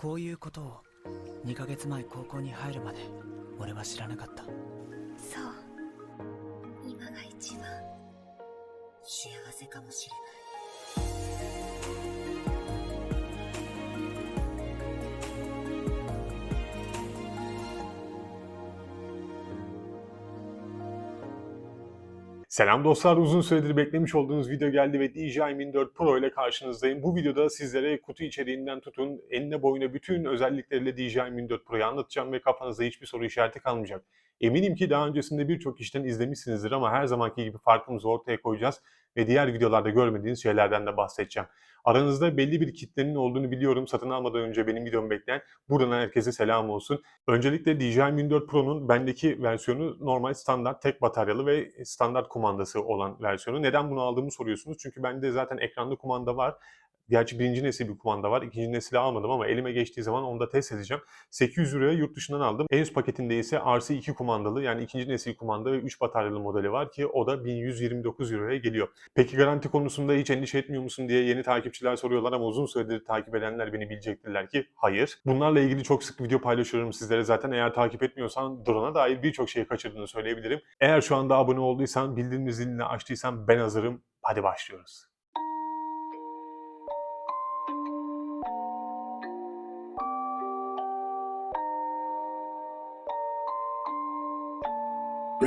こういうことを2ヶ月前高校に入るまで俺は知らなかった。そう。今が一番幸せかもしれない。Selam dostlar, uzun süredir beklemiş olduğunuz video geldi ve DJI Mini 4 Pro ile karşınızdayım. Bu videoda sizlere kutu içeriğinden tutun, enine boyuna bütün özellikleriyle DJI Mini 4 Pro'yu anlatacağım ve kafanızda hiçbir soru işareti kalmayacak. Eminim ki daha öncesinde birçok kişiden izlemişsinizdir ama her zamanki gibi farkımızı ortaya koyacağız ve diğer videolarda görmediğiniz şeylerden de bahsedeceğim. Aranızda belli bir kitlenin olduğunu biliyorum. Satın almadan önce benim videomu bekleyen buradan herkese selam olsun. Öncelikle DJI Mini 4 Pro'nun bendeki versiyonu normal standart tek bataryalı ve standart kumandası olan versiyonu. Neden bunu aldığımı soruyorsunuz. Çünkü bende zaten ekranda kumanda var. Gerçi birinci nesil bir kumanda var. ikinci nesili almadım ama elime geçtiği zaman onu da test edeceğim. 800 liraya yurt dışından aldım. En üst paketinde ise RC2 kumandalı yani ikinci nesil kumanda ve 3 bataryalı modeli var ki o da 1129 euroya geliyor. Peki garanti konusunda hiç endişe etmiyor musun diye yeni takipçiler soruyorlar ama uzun süredir takip edenler beni bilecektirler ki hayır. Bunlarla ilgili çok sık video paylaşıyorum sizlere zaten. Eğer takip etmiyorsan drone'a dair birçok şeyi kaçırdığını söyleyebilirim. Eğer şu anda abone olduysan, bildirim zilini açtıysan ben hazırım. Hadi başlıyoruz.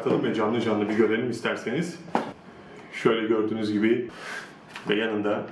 Çıkartalım ve canlı canlı bir görelim isterseniz. Şöyle gördüğünüz gibi ve yanında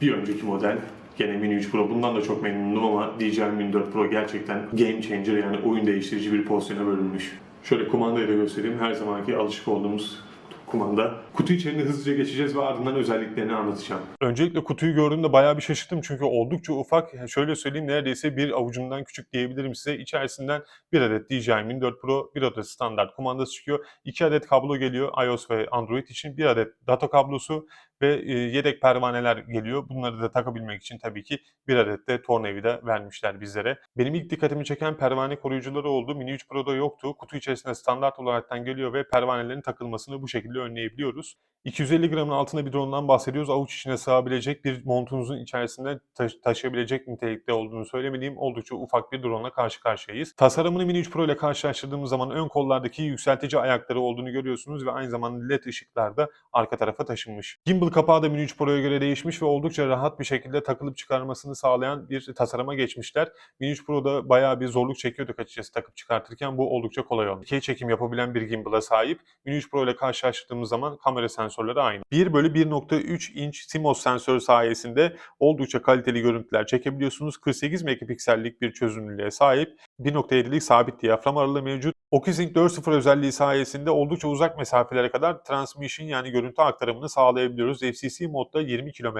bir önceki model gene Mini 3 Pro. Bundan da çok memnunum ama DJI Mini 4 Pro gerçekten game changer yani oyun değiştirici bir pozisyona bölünmüş. Şöyle kumandayı da göstereyim. Her zamanki alışık olduğumuz kumanda. Kutu içeriğini hızlıca geçeceğiz ve ardından özelliklerini anlatacağım. Öncelikle kutuyu gördüğümde bayağı bir şaşırdım çünkü oldukça ufak. Şöyle söyleyeyim neredeyse bir avucumdan küçük diyebilirim size. İçerisinden bir adet DJI Mini 4 Pro, bir adet standart kumandası çıkıyor. iki adet kablo geliyor iOS ve Android için. Bir adet data kablosu ve e, yedek pervaneler geliyor. Bunları da takabilmek için tabii ki bir adet de tornavida vermişler bizlere. Benim ilk dikkatimi çeken pervane koruyucuları oldu. Mini 3 Pro'da yoktu. Kutu içerisinde standart olaraktan geliyor ve pervanelerin takılmasını bu şekilde önleyebiliyoruz. 250 gramın altında bir drone'dan bahsediyoruz. Avuç içine sığabilecek bir montunuzun içerisinde taşı- taşıyabilecek nitelikte olduğunu söylemediğim oldukça ufak bir drone'la karşı karşıyayız. Tasarımını Mini 3 Pro ile karşılaştırdığımız zaman ön kollardaki yükseltici ayakları olduğunu görüyorsunuz ve aynı zamanda led ışıklar da arka tarafa taşınmış. Gimbal kapağı da Mini 3 Pro'ya göre değişmiş ve oldukça rahat bir şekilde takılıp çıkarmasını sağlayan bir tasarıma geçmişler. Mini 3 Pro'da bayağı bir zorluk çekiyorduk açıkçası takıp çıkartırken bu oldukça kolay oldu. Dikey çekim yapabilen bir gimbal'a sahip. Mini 3 Pro ile karşılaştırdığımız zaman kamera sensörleri aynı. 1 bölü 1.3 inç CMOS sensörü sayesinde oldukça kaliteli görüntüler çekebiliyorsunuz. 48 megapiksellik bir çözünürlüğe sahip. 1.7'lik sabit diyafram aralığı mevcut. OcuSync 4.0 özelliği sayesinde oldukça uzak mesafelere kadar transmission yani görüntü aktarımını sağlayabiliyoruz. FCC modda 20 km,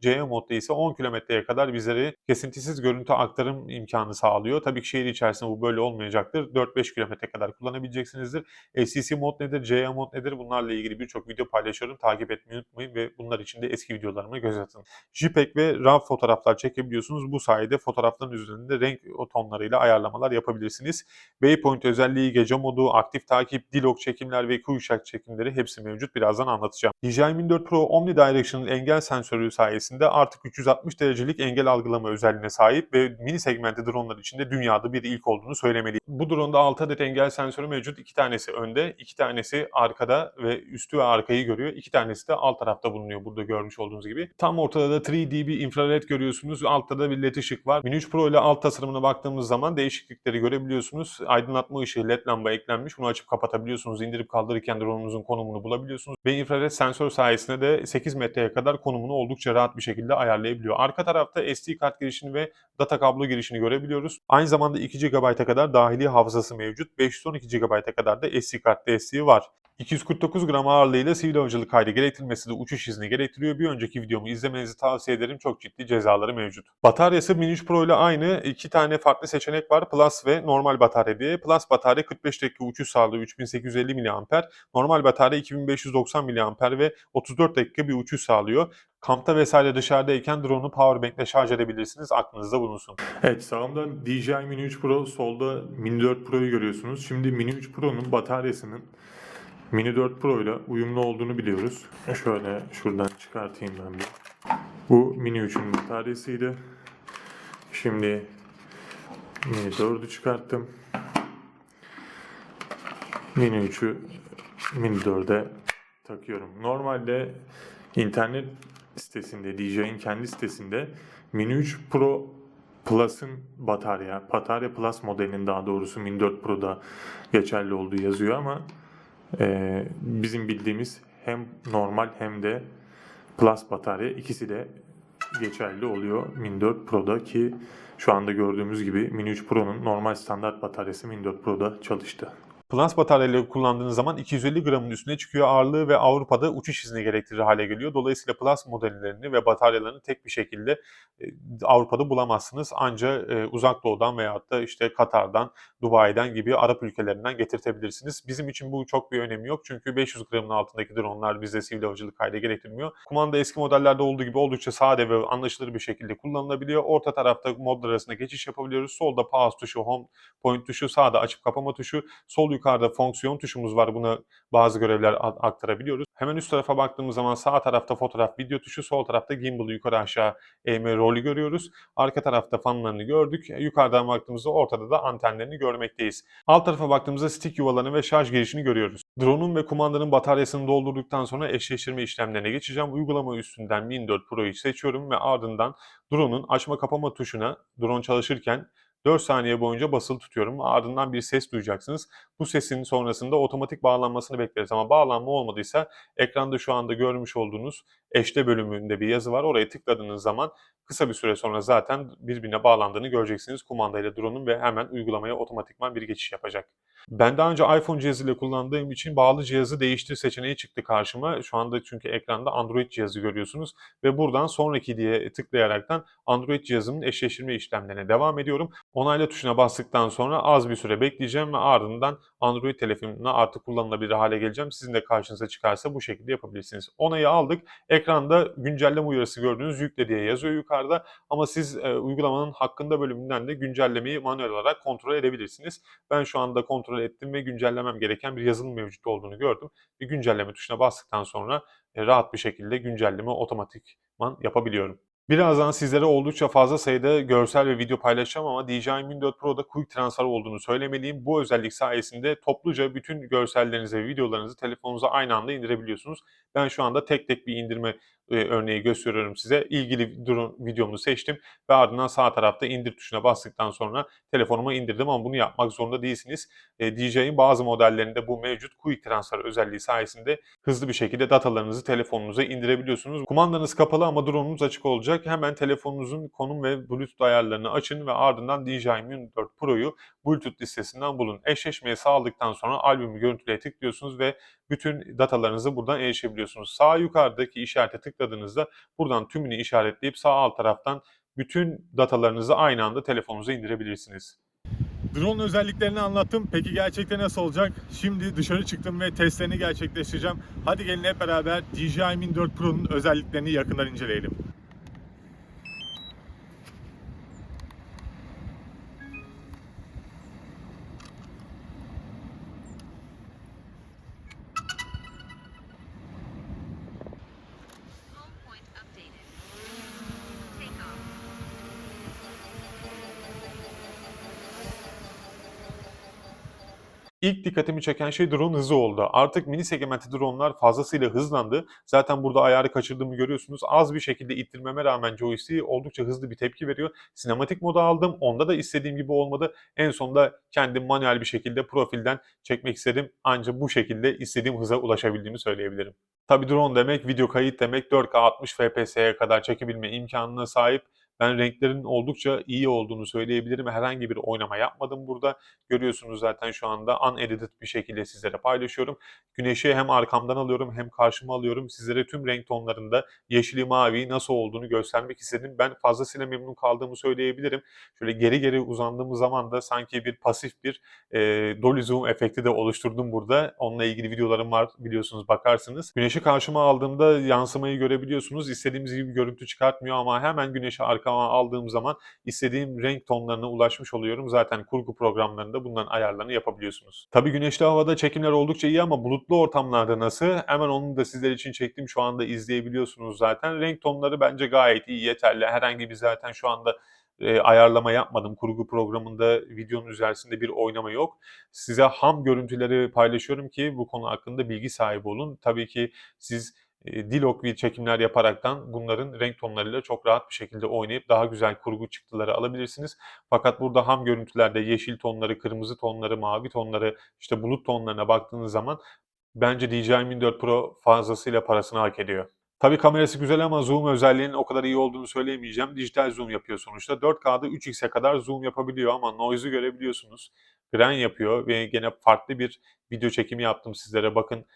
CE modda ise 10 kilometreye kadar bizlere kesintisiz görüntü aktarım imkanı sağlıyor. Tabii ki şehir içerisinde bu böyle olmayacaktır. 4-5 kilometre kadar kullanabileceksinizdir. FCC mod nedir, CE mod nedir bunlarla ilgili birçok video paylaşıyorum. Takip etmeyi unutmayın ve bunlar için de eski videolarıma göz atın. JPEG ve RAW fotoğraflar çekebiliyorsunuz. Bu sayede fotoğrafların üzerinde renk tonlarıyla ayarlamalar yapabilirsiniz. Waypoint özelliği, gece modu, aktif takip, dilog çekimler ve kuşak çekimleri hepsi mevcut. Birazdan anlatacağım. DJI Mini 4 Pro Omnidirectional engel sensörü sayesinde artık 360 derecelik engel algılama özelliğine sahip ve mini segmenti dronlar içinde dünyada bir ilk olduğunu söylemeliyim. Bu drone'da 6 adet engel sensörü mevcut. 2 tanesi önde, 2 tanesi arkada ve üstü ve arkayı görüyor. 2 tanesi de alt tarafta bulunuyor burada görmüş olduğunuz gibi. Tam ortada da 3D bir infrared görüyorsunuz. Altta da bir led ışık var. Mini 3 Pro ile alt tasarımına baktığımız zaman değişiklikleri görebiliyorsunuz. Aydınlatma ışığı led lamba eklenmiş. Bunu açıp kapatabiliyorsunuz. İndirip kaldırırken drone'unuzun konumunu bulabiliyorsunuz. Ve infrared sensör sayesinde de 8 metreye kadar konumunu oldukça rahat bir şekilde ayarlayabiliyor. Arka tarafta SD kart girişini ve data kablo girişini görebiliyoruz. Aynı zamanda 2 GB'a kadar dahili hafızası mevcut. 512 GB'a kadar da SD kart desteği var. 249 gram ağırlığıyla sivil havacılık kaydı gerektirmesi de uçuş izni gerektiriyor. Bir önceki videomu izlemenizi tavsiye ederim. Çok ciddi cezaları mevcut. Bataryası Mini 3 Pro ile aynı. İki tane farklı seçenek var. Plus ve normal batarya diye. Plus batarya 45 dakika uçuş sağlıyor 3850 mAh. Normal batarya 2590 mAh ve 34 dakika bir uçuş sağlıyor. Kampta vesaire dışarıdayken drone'u powerbank ile şarj edebilirsiniz. Aklınızda bulunsun. Evet sağımda DJI Mini 3 Pro, solda Mini 4 Pro'yu görüyorsunuz. Şimdi Mini 3 Pro'nun bataryasının Mini 4 Pro ile uyumlu olduğunu biliyoruz. Şöyle şuradan çıkartayım ben bir. Bu Mini 3'ün bataryasıydı. Şimdi Mini 4'ü çıkarttım. Mini 3'ü Mini 4'e takıyorum. Normalde internet sitesinde, DJI'nin kendi sitesinde Mini 3 Pro Plus'ın batarya, batarya Plus modelinin daha doğrusu Mini 4 Pro'da geçerli olduğu yazıyor ama e, bizim bildiğimiz hem normal hem de Plus batarya ikisi de geçerli oluyor Mini 4 Pro'da ki şu anda gördüğümüz gibi Mini 3 Pro'nun normal standart bataryası Mini 4 Pro'da çalıştı. Plus bataryayla kullandığınız zaman 250 gramın üstüne çıkıyor ağırlığı ve Avrupa'da uçuş izni gerektirir hale geliyor. Dolayısıyla Plus modellerini ve bataryalarını tek bir şekilde e, Avrupa'da bulamazsınız. Ancak e, Uzak Doğu'dan veyahut da işte Katar'dan, Dubai'den gibi Arap ülkelerinden getirtebilirsiniz. Bizim için bu çok bir önemi yok çünkü 500 gramın altındaki dronlar bize sivil havacılık kaydı gerektirmiyor. Kumanda eski modellerde olduğu gibi oldukça sade ve anlaşılır bir şekilde kullanılabiliyor. Orta tarafta modlar arasında geçiş yapabiliyoruz. Solda pause tuşu, home point tuşu, sağda açıp kapama tuşu, sol yukarıda fonksiyon tuşumuz var. Buna bazı görevler aktarabiliyoruz. Hemen üst tarafa baktığımız zaman sağ tarafta fotoğraf, video tuşu, sol tarafta gimbal'ı yukarı aşağı eğme rolü görüyoruz. Arka tarafta fanlarını gördük. Yukarıdan baktığımızda ortada da antenlerini görmekteyiz. Alt tarafa baktığımızda stick yuvalarını ve şarj girişini görüyoruz. Drone'un ve kumandanın bataryasını doldurduktan sonra eşleştirme işlemlerine geçeceğim. Uygulama üstünden Min 4 Pro'yu seçiyorum ve ardından drone'un açma kapama tuşuna drone çalışırken 4 saniye boyunca basılı tutuyorum. Ardından bir ses duyacaksınız. Bu sesin sonrasında otomatik bağlanmasını bekleriz ama bağlanma olmadıysa ekranda şu anda görmüş olduğunuz eşle bölümünde bir yazı var. Oraya tıkladığınız zaman kısa bir süre sonra zaten birbirine bağlandığını göreceksiniz kumandayla drone'un ve hemen uygulamaya otomatikman bir geçiş yapacak. Ben daha önce iPhone cihazıyla kullandığım için bağlı cihazı değiştir seçeneği çıktı karşıma. Şu anda çünkü ekranda Android cihazı görüyorsunuz ve buradan sonraki diye tıklayaraktan Android cihazımın eşleştirme işlemlerine devam ediyorum. Onayla tuşuna bastıktan sonra az bir süre bekleyeceğim ve ardından Android telefonumla artık kullanılabilir hale geleceğim. Sizin de karşınıza çıkarsa bu şekilde yapabilirsiniz. Onayı aldık. Ekranda güncelleme uyarısı gördüğünüz yükle diye yazıyor yukarıda ama siz e, uygulamanın hakkında bölümünden de güncellemeyi manuel olarak kontrol edebilirsiniz. Ben şu anda kontrol ettim ve güncellemem gereken bir yazılım mevcut olduğunu gördüm. Bir güncelleme tuşuna bastıktan sonra e, rahat bir şekilde güncelleme otomatikman yapabiliyorum. Birazdan sizlere oldukça fazla sayıda görsel ve video paylaşacağım ama DJI Mini 4 Pro'da Quick Transfer olduğunu söylemeliyim. Bu özellik sayesinde topluca bütün görsellerinizi ve videolarınızı telefonunuza aynı anda indirebiliyorsunuz. Ben şu anda tek tek bir indirme e, örneği gösteriyorum size. İlgili drone videomu seçtim ve ardından sağ tarafta indir tuşuna bastıktan sonra telefonuma indirdim ama bunu yapmak zorunda değilsiniz. E, DJI'nin bazı modellerinde bu mevcut Quick Transfer özelliği sayesinde hızlı bir şekilde datalarınızı telefonunuza indirebiliyorsunuz. Kumandanız kapalı ama drone'unuz açık olacak. Hemen telefonunuzun konum ve Bluetooth ayarlarını açın ve ardından DJI Mini 4 Pro'yu Bluetooth listesinden bulun. Eşleşmeyi sağladıktan sonra albümü görüntüleye tıklıyorsunuz ve bütün datalarınızı buradan erişebiliyorsunuz. Sağ yukarıdaki işarete tıkladığınızda buradan tümünü işaretleyip sağ alt taraftan bütün datalarınızı aynı anda telefonunuza indirebilirsiniz. Drone özelliklerini anlattım. Peki gerçekten nasıl olacak? Şimdi dışarı çıktım ve testlerini gerçekleştireceğim. Hadi gelin hep beraber DJI Mini 4 Pro'nun özelliklerini yakından inceleyelim. İlk dikkatimi çeken şey drone hızı oldu. Artık mini segmenti dronelar fazlasıyla hızlandı. Zaten burada ayarı kaçırdığımı görüyorsunuz. Az bir şekilde ittirmeme rağmen joystick'i oldukça hızlı bir tepki veriyor. Sinematik moda aldım. Onda da istediğim gibi olmadı. En sonunda kendim manuel bir şekilde profilden çekmek istedim. Ancak bu şekilde istediğim hıza ulaşabildiğimi söyleyebilirim. Tabi drone demek video kayıt demek 4K 60 FPS'ye kadar çekebilme imkanına sahip Ben renklerin oldukça iyi olduğunu söyleyebilirim. Herhangi bir oynama yapmadım burada. Görüyorsunuz zaten şu anda unedited bir şekilde sizlere paylaşıyorum. Güneşi hem arkamdan alıyorum hem karşıma alıyorum. Sizlere tüm renk tonlarında yeşili mavi nasıl olduğunu göstermek istedim. Ben fazlasıyla memnun kaldığımı söyleyebilirim. Şöyle geri geri uzandığımız zaman da sanki bir pasif bir e, dolly zoom efekti de oluşturdum burada. Onunla ilgili videolarım var biliyorsunuz bakarsınız. Güneşi karşıma aldığımda yansımayı görebiliyorsunuz. İstediğimiz gibi görüntü çıkartmıyor ama hemen güneşi arkama aldığım zaman istediğim renk tonlarına ulaşmış oluyorum. Zaten kurgu programlarında bunların ayarlarını yapabiliyorsunuz. Tabii güneşli havada çekimler oldukça iyi ama bulutlu ortamlarda nasıl? Hemen onu da sizler için çektim. Şu anda izleyebiliyorsunuz zaten. Renk tonları bence gayet iyi, yeterli. Herhangi bir zaten şu anda e, ayarlama yapmadım. Kurgu programında videonun üzerinde bir oynama yok. Size ham görüntüleri paylaşıyorum ki bu konu hakkında bilgi sahibi olun. Tabii ki siz e, Dilog bir çekimler yaparaktan bunların renk tonlarıyla çok rahat bir şekilde oynayıp daha güzel kurgu çıktıları alabilirsiniz. Fakat burada ham görüntülerde yeşil tonları, kırmızı tonları, mavi tonları, işte bulut tonlarına baktığınız zaman bence DJI Mini 4 Pro fazlasıyla parasını hak ediyor. Tabii kamerası güzel ama zoom özelliğinin o kadar iyi olduğunu söyleyemeyeceğim. Dijital zoom yapıyor sonuçta. 4K'da 3x'e kadar zoom yapabiliyor ama noise'u görebiliyorsunuz. Gren yapıyor ve gene farklı bir video çekimi yaptım sizlere. Bakın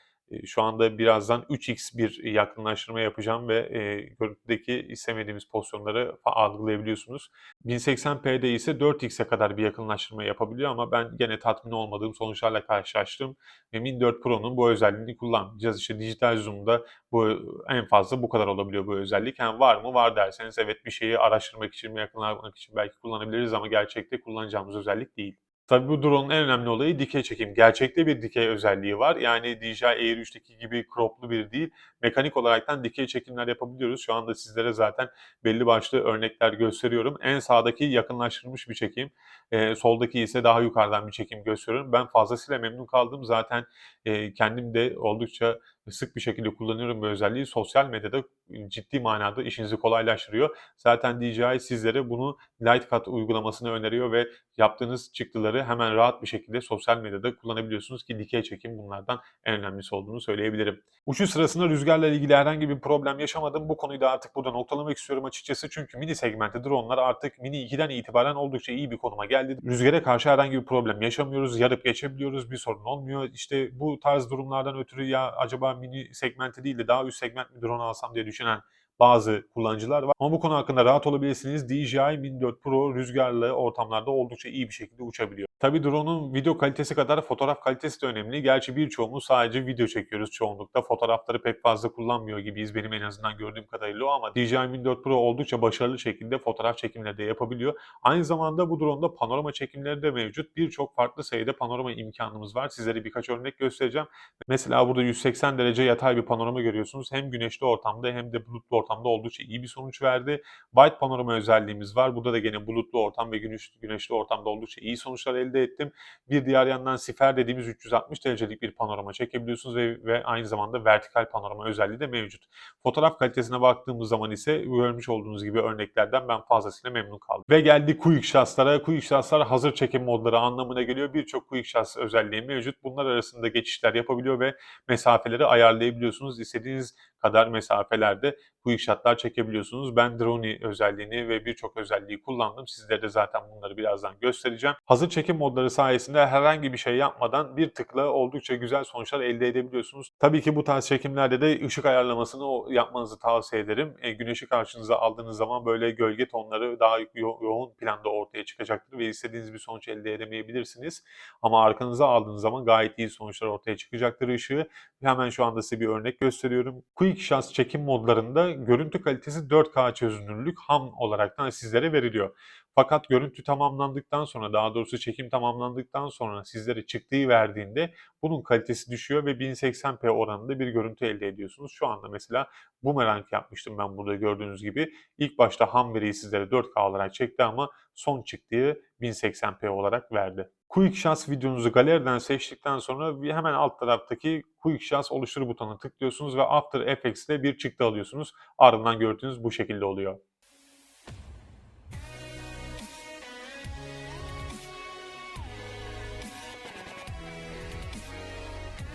şu anda birazdan 3x bir yakınlaştırma yapacağım ve e, görüntüdeki istemediğimiz pozisyonları algılayabiliyorsunuz. 1080p'de ise 4x'e kadar bir yakınlaştırma yapabiliyor ama ben gene tatmin olmadığım sonuçlarla karşılaştım. Ve Mini 4 Pro'nun bu özelliğini kullanmayacağız. İşte dijital zoom'da bu en fazla bu kadar olabiliyor bu özellik. Yani var mı? Var derseniz evet bir şeyi araştırmak için ve yakınlaştırmak için belki kullanabiliriz ama gerçekte kullanacağımız özellik değil. Tabii bu drone'un en önemli olayı dikey çekim. Gerçekte bir dikey özelliği var. Yani DJI Air 3'teki gibi croplu bir değil. Mekanik olaraktan dikey çekimler yapabiliyoruz. Şu anda sizlere zaten belli başlı örnekler gösteriyorum. En sağdaki yakınlaştırılmış bir çekim. Ee, soldaki ise daha yukarıdan bir çekim gösteriyorum. Ben fazlasıyla memnun kaldım. Zaten e, kendim de oldukça sık bir şekilde kullanıyorum bu özelliği. Sosyal medyada ciddi manada işinizi kolaylaştırıyor. Zaten DJI sizlere bunu Lightcut uygulamasını öneriyor ve yaptığınız çıktıları hemen rahat bir şekilde sosyal medyada kullanabiliyorsunuz ki dikey çekim bunlardan en önemlisi olduğunu söyleyebilirim. Uçuş sırasında rüzgarla ilgili herhangi bir problem yaşamadım. Bu konuyu da artık burada noktalamak istiyorum açıkçası. Çünkü mini segmenti dronlar artık mini 2'den itibaren oldukça iyi bir konuma geldi. Rüzgara karşı herhangi bir problem yaşamıyoruz. Yarıp geçebiliyoruz. Bir sorun olmuyor. İşte bu tarz durumlardan ötürü ya acaba mini segmenti değil de daha üst segment mi drone alsam diye düşünen bazı kullanıcılar var. Ama bu konu hakkında rahat olabilirsiniz. DJI Mini 4 Pro rüzgarlı ortamlarda oldukça iyi bir şekilde uçabiliyor. Tabi drone'un video kalitesi kadar fotoğraf kalitesi de önemli. Gerçi birçoğumuz sadece video çekiyoruz çoğunlukla. Fotoğrafları pek fazla kullanmıyor gibiyiz benim en azından gördüğüm kadarıyla ama DJI Mini 4 Pro oldukça başarılı şekilde fotoğraf çekimleri de yapabiliyor. Aynı zamanda bu drone'da panorama çekimleri de mevcut. Birçok farklı sayıda panorama imkanımız var. Sizlere birkaç örnek göstereceğim. Mesela burada 180 derece yatay bir panorama görüyorsunuz. Hem güneşli ortamda hem de bulutlu ortamda oldukça iyi bir sonuç verdi. Wide panorama özelliğimiz var. Burada da gene bulutlu ortam ve güneş, güneşli ortamda oldukça iyi sonuçlar elde ettim. Bir diğer yandan sifer dediğimiz 360 derecelik bir panorama çekebiliyorsunuz ve, ve aynı zamanda vertikal panorama özelliği de mevcut. Fotoğraf kalitesine baktığımız zaman ise görmüş olduğunuz gibi örneklerden ben fazlasıyla memnun kaldım. Ve geldi quick shots'lara. Quick shots'lar hazır çekim modları anlamına geliyor. Birçok quick shots özelliği mevcut. Bunlar arasında geçişler yapabiliyor ve mesafeleri ayarlayabiliyorsunuz. İstediğiniz kadar mesafelerde quick shot'lar çekebiliyorsunuz. Ben drone özelliğini ve birçok özelliği kullandım. Sizlere de zaten bunları birazdan göstereceğim. Hazır çekim modları sayesinde herhangi bir şey yapmadan bir tıkla oldukça güzel sonuçlar elde edebiliyorsunuz. Tabii ki bu tarz çekimlerde de ışık ayarlamasını yapmanızı tavsiye ederim. E, güneşi karşınıza aldığınız zaman böyle gölge tonları daha yo- yoğun planda ortaya çıkacaktır ve istediğiniz bir sonuç elde edemeyebilirsiniz. Ama arkanıza aldığınız zaman gayet iyi sonuçlar ortaya çıkacaktır ışığı. Hemen şu anda size bir örnek gösteriyorum. Quick Shots çekim modlarında görüntü kalitesi 4K çözünürlük ham olaraktan sizlere veriliyor. Fakat görüntü tamamlandıktan sonra daha doğrusu çekim tamamlandıktan sonra sizlere çıktığı verdiğinde bunun kalitesi düşüyor ve 1080p oranında bir görüntü elde ediyorsunuz. Şu anda mesela boomerang yapmıştım ben burada gördüğünüz gibi. İlk başta ham veriyi sizlere 4K olarak çekti ama son çıktığı 1080p olarak verdi. Quick Shots videonuzu galeriden seçtikten sonra hemen alt taraftaki Quick Shots oluştur butonuna tıklıyorsunuz ve After Effects'te bir çıktı alıyorsunuz. Ardından gördüğünüz bu şekilde oluyor.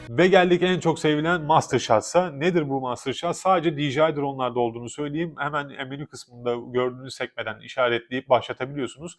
Ve geldik en çok sevilen Master Shots'a. Nedir bu Master Shot? Sadece DJI drone'larda olduğunu söyleyeyim. Hemen menü kısmında gördüğünüz sekmeden işaretleyip başlatabiliyorsunuz.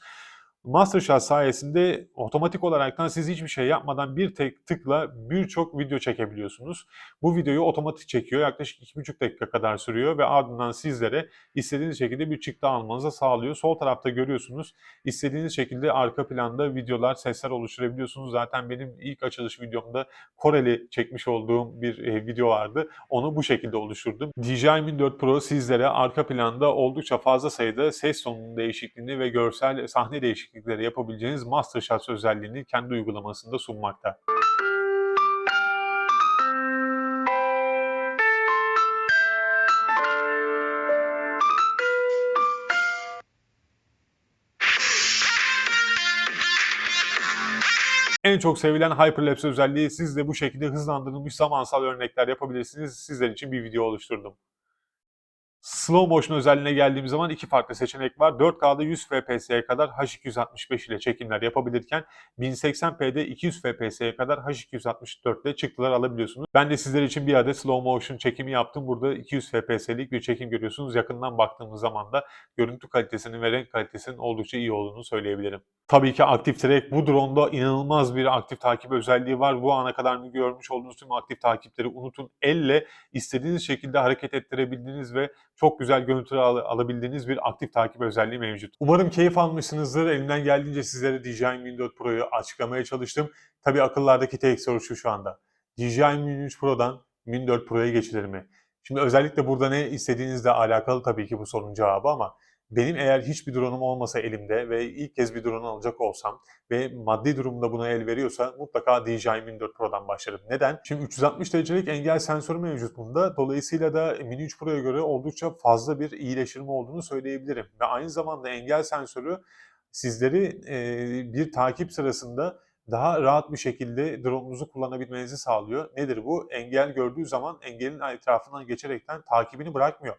Master Shot sayesinde otomatik olaraktan siz hiçbir şey yapmadan bir tek tıkla birçok video çekebiliyorsunuz. Bu videoyu otomatik çekiyor. Yaklaşık 2,5 dakika kadar sürüyor ve ardından sizlere istediğiniz şekilde bir çıktı almanıza sağlıyor. Sol tarafta görüyorsunuz. İstediğiniz şekilde arka planda videolar, sesler oluşturabiliyorsunuz. Zaten benim ilk açılış videomda Koreli çekmiş olduğum bir e, video vardı. Onu bu şekilde oluşturdum. DJI Mini 4 Pro sizlere arka planda oldukça fazla sayıda ses tonunun değişikliğini ve görsel sahne değişiklikleri yapabileceğiniz Master Shots özelliğini kendi uygulamasında sunmakta. En çok sevilen Hyperlapse özelliği siz de bu şekilde hızlandırılmış zamansal örnekler yapabilirsiniz. Sizler için bir video oluşturdum. Slow motion özelliğine geldiğimiz zaman iki farklı seçenek var. 4K'da 100 FPS'ye kadar H265 ile çekimler yapabilirken 1080p'de 200 FPS'ye kadar H264 ile çıktılar alabiliyorsunuz. Ben de sizler için bir adet slow motion çekimi yaptım. Burada 200 FPS'lik bir çekim görüyorsunuz. Yakından baktığımız zaman da görüntü kalitesinin ve renk kalitesinin oldukça iyi olduğunu söyleyebilirim. Tabii ki aktif track bu drone'da inanılmaz bir aktif takip özelliği var. Bu ana kadar görmüş olduğunuz tüm aktif takipleri unutun. Elle istediğiniz şekilde hareket ettirebildiğiniz ve çok güzel görüntüler al- alabildiğiniz bir aktif takip özelliği mevcut. Umarım keyif almışsınızdır. Elimden geldiğince sizlere DJI Mini 4 Pro'yu açıklamaya çalıştım. Tabii akıllardaki tek soru şu şu anda. DJI Mini 3 Pro'dan Mini 4 Pro'ya geçilir mi? Şimdi özellikle burada ne istediğinizle alakalı tabii ki bu sorunun cevabı ama benim eğer hiçbir drone'um olmasa elimde ve ilk kez bir drone alacak olsam ve maddi durumda buna el veriyorsa mutlaka DJI Mini 4 Pro'dan başlarım. Neden? Şimdi 360 derecelik engel sensörü mevcut bunda. Dolayısıyla da Mini 3 Pro'ya göre oldukça fazla bir iyileştirme olduğunu söyleyebilirim. Ve aynı zamanda engel sensörü sizleri bir takip sırasında daha rahat bir şekilde drone'unuzu kullanabilmenizi sağlıyor. Nedir bu? Engel gördüğü zaman engelin etrafından geçerekten takibini bırakmıyor.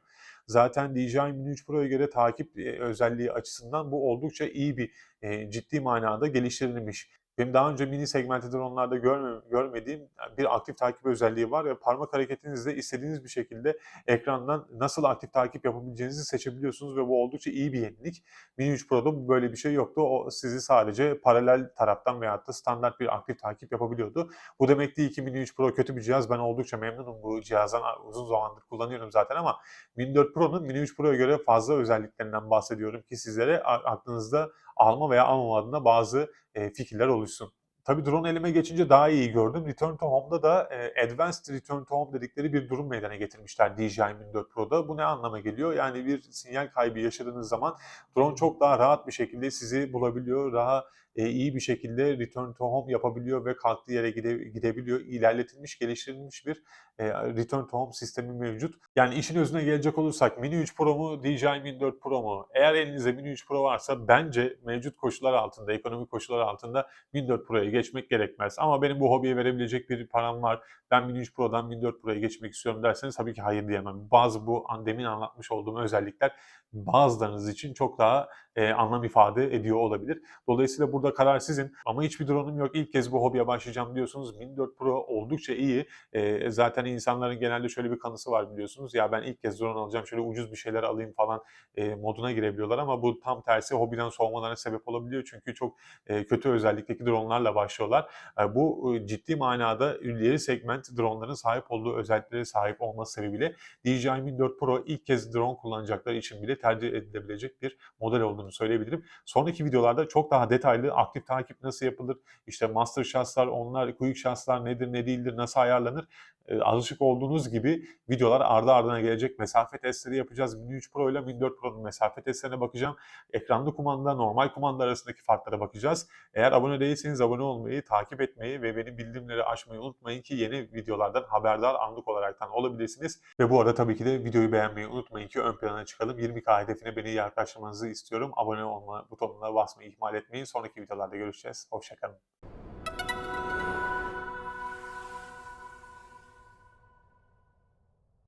Zaten DJI Mini 3 Pro'ya göre takip e, özelliği açısından bu oldukça iyi bir e, ciddi manada geliştirilmiş. Benim daha önce mini segmenti drone'larda görme, görmediğim bir aktif takip özelliği var ve parmak hareketinizle istediğiniz bir şekilde ekrandan nasıl aktif takip yapabileceğinizi seçebiliyorsunuz ve bu oldukça iyi bir yenilik. Mini 3 Pro'da böyle bir şey yoktu. O sizi sadece paralel taraftan veyahut da standart bir aktif takip yapabiliyordu. Bu demek değil ki Mini 3 Pro kötü bir cihaz. Ben oldukça memnunum bu cihazdan. Uzun zamandır kullanıyorum zaten ama Mini 4 Pro'nun Mini 3 Pro'ya göre fazla özelliklerinden bahsediyorum ki sizlere aklınızda alma veya almama adına bazı e, fikirler oluşsun. Tabii drone elime geçince daha iyi gördüm. Return to Home'da da e, Advanced Return to Home dedikleri bir durum meydana getirmişler DJI Mini 4 Pro'da. Bu ne anlama geliyor? Yani bir sinyal kaybı yaşadığınız zaman drone çok daha rahat bir şekilde sizi bulabiliyor. Daha e, iyi bir şekilde Return to Home yapabiliyor ve kalktığı yere gide, gidebiliyor. İlerletilmiş, geliştirilmiş bir e, Return to Home sistemi mevcut. Yani işin özüne gelecek olursak Mini 3 Pro mu, DJI Mini 4 Pro mu? Eğer elinizde Mini 3 Pro varsa bence mevcut koşullar altında, ekonomik koşullar altında Mini 4 Pro'ya geçmek gerekmez. Ama benim bu hobiye verebilecek bir param var. Ben Mini 3 Pro'dan Mini 4 Pro'ya geçmek istiyorum derseniz tabii ki hayır diyemem. Bazı bu demin anlatmış olduğum özellikler bazılarınız için çok daha e, anlam ifade ediyor olabilir. Dolayısıyla burada karar sizin. Ama hiçbir drone'um yok. İlk kez bu hobiye başlayacağım diyorsunuz. Mini 4 Pro oldukça iyi. E, zaten insanların genelde şöyle bir kanısı var biliyorsunuz. Ya ben ilk kez drone alacağım şöyle ucuz bir şeyler alayım falan e, moduna girebiliyorlar ama bu tam tersi hobiden soğumalarına sebep olabiliyor. Çünkü çok e, kötü özellikteki dronelarla başlıyorlar. E, bu e, ciddi manada ileri segment droneların sahip olduğu özelliklere sahip olması sebebiyle DJI 4 Pro ilk kez drone kullanacaklar için bile tercih edilebilecek bir model olduğunu söyleyebilirim. Sonraki videolarda çok daha detaylı aktif takip nasıl yapılır, işte master shots'lar, onlar quick shots'lar nedir, ne değildir, nasıl ayarlanır, e, alışık olduğunuz gibi videolar ardı ardına gelecek. Mesafe testleri yapacağız. Mini 3 Pro ile Mini 4 Pro'nun mesafe testlerine bakacağım. Ekranlı kumanda, normal kumanda arasındaki farklara bakacağız. Eğer abone değilseniz abone olmayı, takip etmeyi ve benim bildirimleri açmayı unutmayın ki yeni videolardan haberdar anlık olaraktan olabilirsiniz. Ve bu arada tabii ki de videoyu beğenmeyi unutmayın ki ön plana çıkalım. 20K hedefine beni yaklaştırmanızı istiyorum. Abone olma butonuna basmayı ihmal etmeyin. Sonraki videolarda görüşeceğiz. Hoşçakalın.